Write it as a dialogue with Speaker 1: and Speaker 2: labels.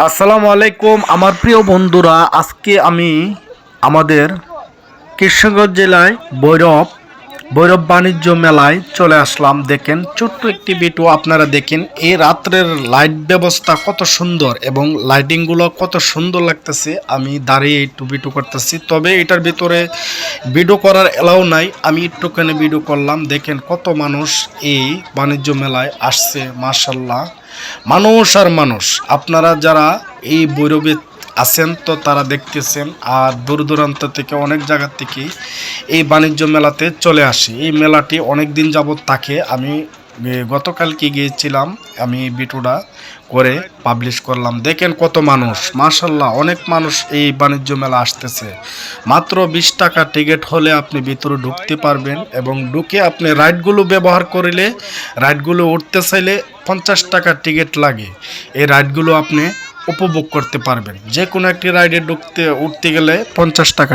Speaker 1: আসসালামু আলাইকুম আমার প্রিয় বন্ধুরা আজকে আমি আমাদের কৃষ্ণগঞ্জ জেলায় ভৈরব ভৈরব বাণিজ্য মেলায় চলে আসলাম। দেখেন, ছোট্ট একটি ভিডিও আপনারা দেখেন। এই রাত্রের লাইট ব্যবস্থা কত সুন্দর এবং লাইটিংগুলো কত সুন্দর লাগতেছে। আমি দাঁড়িয়ে একটু ভিডিও করতেছি। তবে এটার ভিতরে ভিডিও করার এলাও নাই। আমি একটুখানি ভিডিও করলাম। দেখেন কত মানুষ এই বাণিজ্য মেলায় আসছে মার্শাল্লাহ মানুষ আর মানুষ। আপনারা যারা এই বৈরবে আছেন তো তারা দেখতেছেন, আর দূর দূরান্ত থেকে অনেক জায়গা থেকে এই বাণিজ্য মেলাতে চলে আসে। এই মেলাটি অনেক দিন যাবৎ থাকে। আমি গতকালকে গিয়েছিলাম, আমি ভিডিওটা করে পাবলিশ করলাম। দেখেন কত মানুষ। মাশাল্লাহ, অনেক মানুষ এই বাণিজ্য মেলা আসতেছে। মাত্র বিশ টাকা টিকিট হলে আপনি ভিতরে ঢুকতে পারবেন এবং ঢুকে আপনি রাইডগুলো ব্যবহার করলে, রাইডগুলো উঠতে চাইলে পঞ্চাশ টাকা টিকিট লাগে। এই রাইডগুলো আপনি উপভোগ করতে পারবেন। যে কোনো একটি রাইডে ঢুকতে উঠতে গেলে পঞ্চাশ টাকা